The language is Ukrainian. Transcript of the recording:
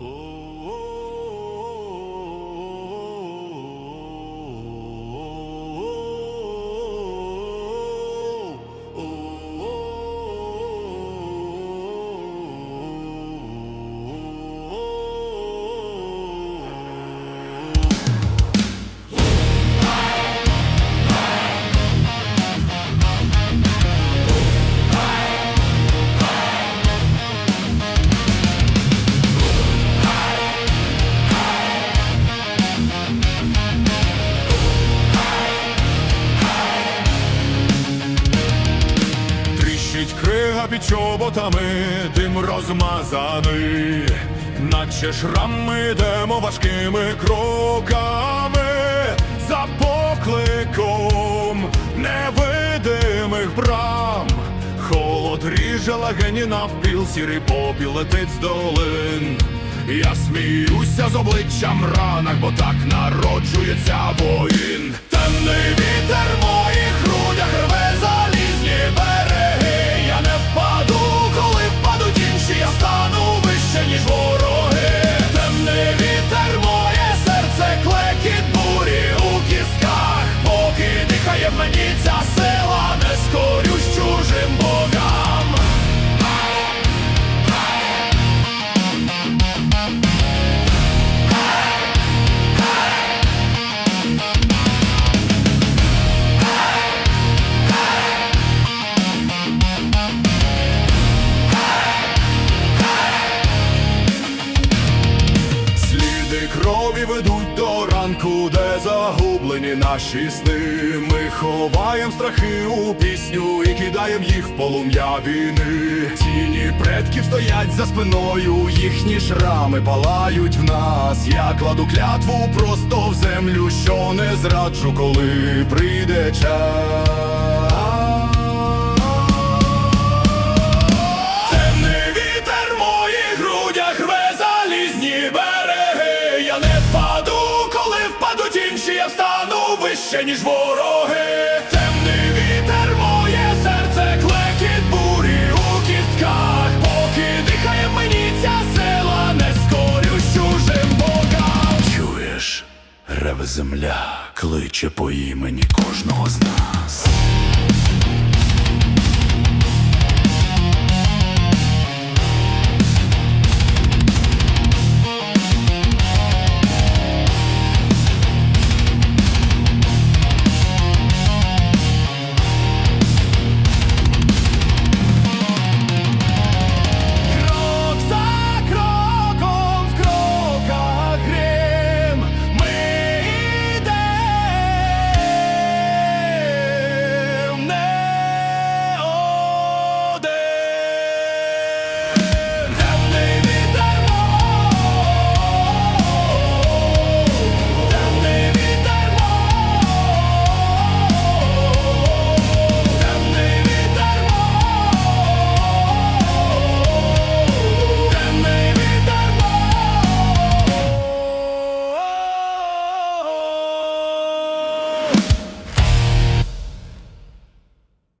Oh. Тріщить крига під чоботами, дим розмазаний, наче шрами йдемо важкими кроками за покликом невидимих брам. Холод ріже легені навпіл, сірий попіл летить з долин. Я сміюся з обличчям ранах, бо так народжується воїн. Темний вітер в де загублені наші сни. Ми ховаєм страхи у пісню і кидаєм їх в полум'я війни. Тіні предків стоять за спиною, їхні шрами палають в нас. Я кладу клятву просто в землю, що не зраджу, коли прийде час. Вище, ніж вороги. Темний вітер, моє серце, клекіт бурі у кістках. Поки дихає мені ця сила, не скорюсь чужим бокам. Чуєш, реве земля, кличе по імені кожного з нас.